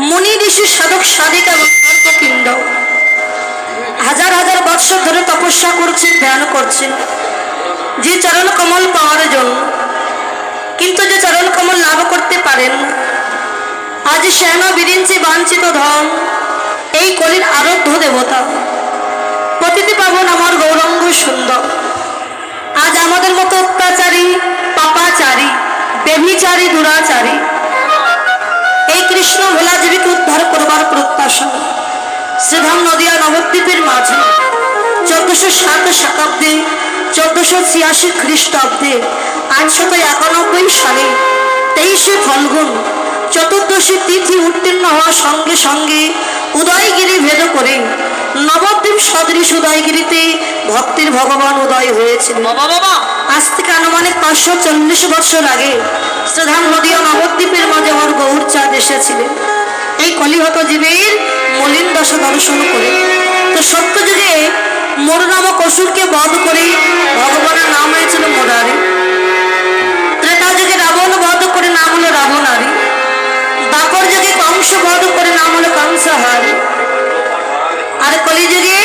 মুনি ঋষি সাধক সাধিক সর্বপিণ্ড হাজার হাজার বৎসর ধরে তপস্যা করছেন ধ্যান করছেন যে চরণ কমল পাওয়ার জন্য। কিন্তু যে চরণ কমল লাভ করতে পারেন আজ শ্যাম বিরিঞ্চি বাঞ্ছিত ধন, এই কলির আরাধ্য দেবতা। প্রতিটি পাবন আমার গৌরঙ্গ সুন্দর। আজ আমাদের মতো অত্যাচারী, পাপাচারী বেভিচারী দুরাচারী। এই কৃষ্ণ ভোলাজীবীকে উদ্ধার করবার প্রত্যাশা। শ্রীধাম নদিয়া নবদ্বীপের মাঝে চোদ্দশো সাত শতাব্দী চোদ্দশো ছিয়াশি খ্রিস্টাব্দে আটশত একানব্বই সালে তেইশে ফলগুন চতুর্দশী তিথি উত্তীর্ণ হওয়ার সঙ্গে সঙ্গে উদয়গিরি ভেদ করে নবদ্বীপ সদৃশ উদয়গিরিতে ভক্তির ভগবান উদয় বাবা আজ থেকে আনুমানিক পাঁচশো চল্লিশ বছর আগে শ্রীধাম নদী ও নবদ্বীপের মাঝে আমার গৌর চাঁদ এসেছিলেন এই কলিহত জীবের মলিন দশা দর্শন করে। তো সত্য যুগে মোর নামক অসুরকে বধ করে ভগবানের নাম হয়েছিল মোরারি। ত্রেতা যুগে রাবণ বধ করে নাম হলো রাবণারি। দাপর যুগে কংস বধ করে নাম হলো কংসহারি। আর কলিযুগে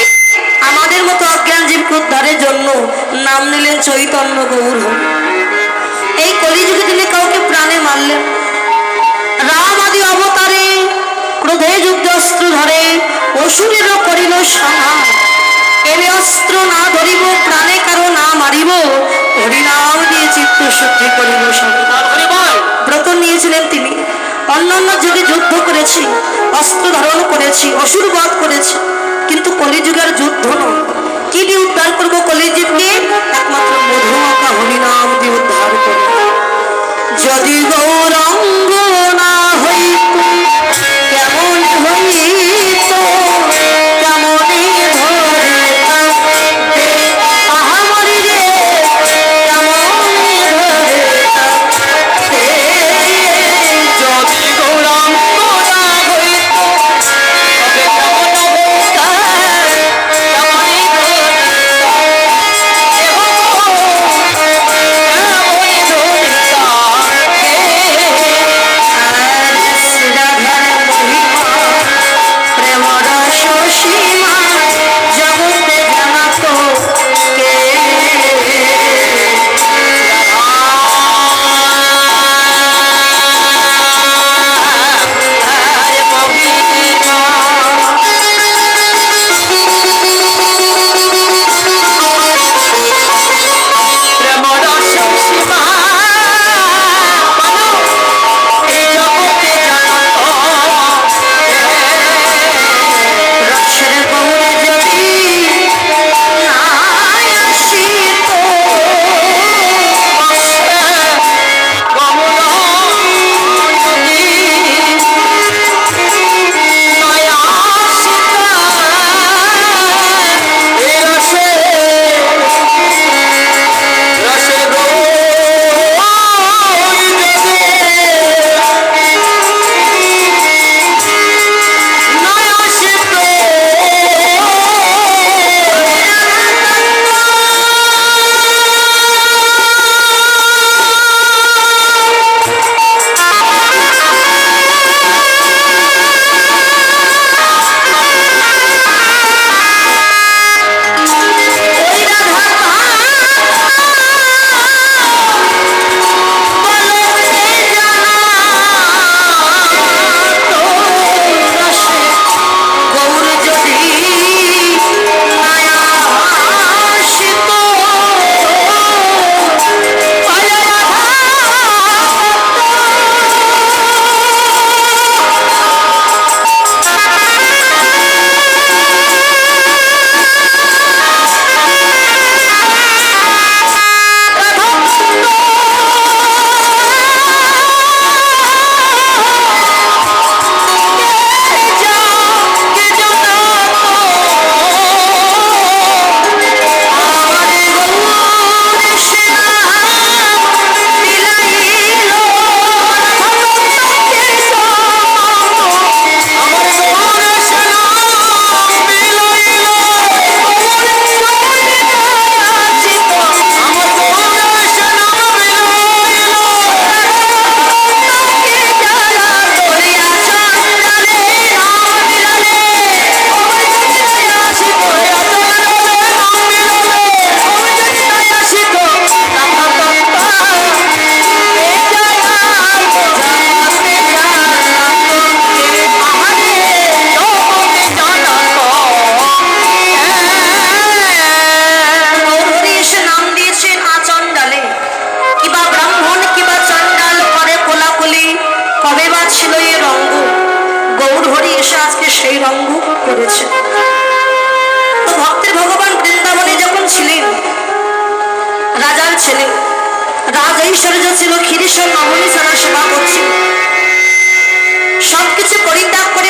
আমাদের মতো অজ্ঞান জীবকে উদ্ধারের জন্য নাম নিলেন চৈতন্য গৌর। এই অসুরেরও করিল সংহার এবে অস্ত্র না ধরিব, প্রাণে কারও না মারিব হরিনাম দিয়ে চিত্ত শুদ্ধি হরি ব্রত নিয়েছিলেন তিনি। অন্যান্য যুগে যুদ্ধ করেছি, অস্ত্র ধারণ করেছি, অসুর বধ করেছি। কিন্তু যে রঙ্গ? গৌর এসে আজকে সেই রঙ্গ করেছে। তো ভক্তের ভগবান বৃন্দাবনে যখন ছিলেন, রাজার ছেলে, রাজ ঐশ্বর্য ছিল, ক্ষিরিশ্বর নবনী সেবা করছিল। সবকিছু পরিত্যাগ করে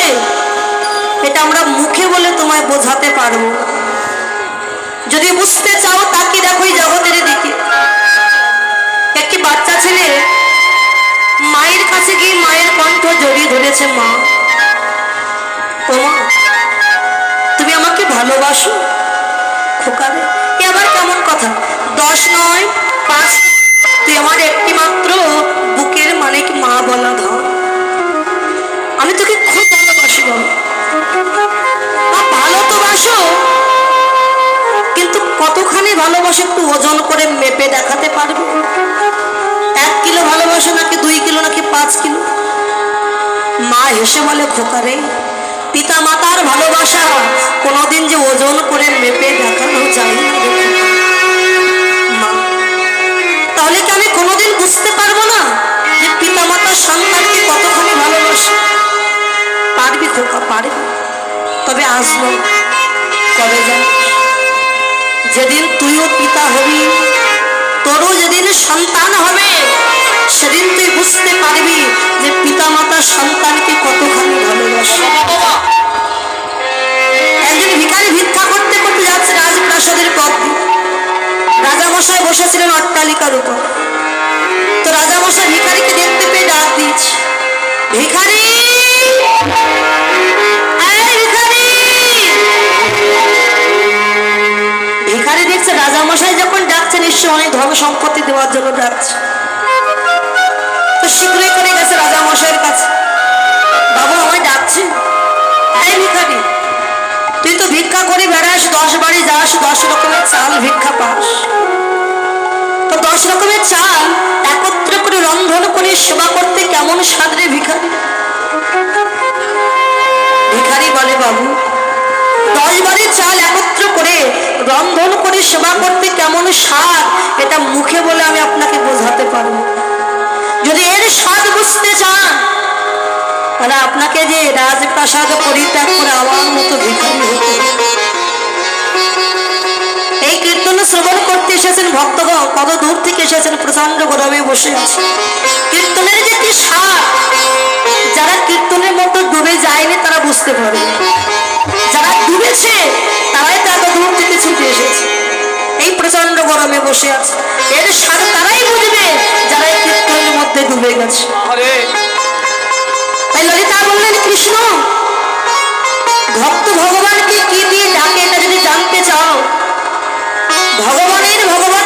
ভালোবাসে এটা আমরা মুখে বলে তোমায় বোঝাতে পারব। যদি বুঝতে চাও তাকে দেখো এই জগতের দিকে। একটি বাচ্চা ছেলে মায়ের কাছে গিয়ে মায়ের কণ্ঠ জড়িয়ে ধরেছে, মা। ও মা, তুমি আমাকে ভালোবাসো? খোকারে, এ আবার কেমন কথা? দশ নয়, পাঁচ, তুই আমার একটি মাত্র বুকের মানে কি মা বলা ধর আমি তোকে কতখানি ভালোবাসো একটু ওজন করে মেপে দেখাতে পারবে? এক কিলো ভালোবাসা নাকি দুই কিলো নাকি পাঁচ কিলো? মা হেসে বলে খোকারে পিতা মাতার ভালোবাসা কোনোদিন যে ওজন করে মেপে দেখানো যায় না তাহলে কি আমি কোনোদিন বুঝতে পারব না যে পিতা মাতার সন্তানকে কতখানি ভালোবাসে? পারবি খোকা, পারবি। তবে আসব কবে যা যেদিন তুইও পিতা হবি, তোরও যেদিন সন্তান হবে, সেদিন তুই বুঝতে পারবি যে পিতা মাতা সন্তানকে কতখানি ভালোবাসে। একজন ভিখারি ভিক্ষা করতে করতে যাচ্ছে রাজপ্রাসাদের পথ। রাজামশাই বসেছিলেন অট্টালিকার উপর। তো রাজা রাজামশাই ভিখারিকে দেখতে পেয়ে ডাক দিয়েছে। ভিখারি সম্পত্তি দেওয়ার জন্য ডাকছে তো শীঘ্রই করে গেছে রাজামশাইয়ের কাছে। বাবু আমায় ডাকছে। ভিখারি, তুই তো ভিক্ষা করে বেড়াস, দশ বাড়ি যাস, দশ রকমের চাল ভিক্ষা পাস। তো দশ রকমের চাল একত্র করে রন্ধন করে সেবা করতে কেমন সাদরে ভিখারি? ভিখারি বলে, বাবু দশ বাড়ি চাল একত্র করে, রন্ধন করে, সেবা করতে কেমন স্বাদ, এটা মুখে বলে আমি আপনাকে বোঝাতে পারব। যদি এর স্বাদ বুঝতে চান, তাহলে আপনাকে যে রাজপ্রাসাদ পরিত্যাগ করে আমার মতো ভিখারি হতে থেকে এসেছেন প্রচণ্ড গরমে বসে আছে। কীর্তনের যে কি স্বাদ যারা কীর্তনের মতো ডুবে যায়নি তারা বুঝতে পারবে। যারা ডুবেছে তারাই তো এত দূর থেকে ছুটে এসেছে। এই প্রচণ্ড গরমে বসে আছে। এর স্বাদ তারাই বুঝবে যারা এই কীর্তনের মধ্যে ডুবে গেছে। তাই ললিতা বললেন কৃষ্ণ ভক্ত ভগবানকে কি দিয়ে ডাকে এটা যদি জানতে চাও? ভগবানের ভগবান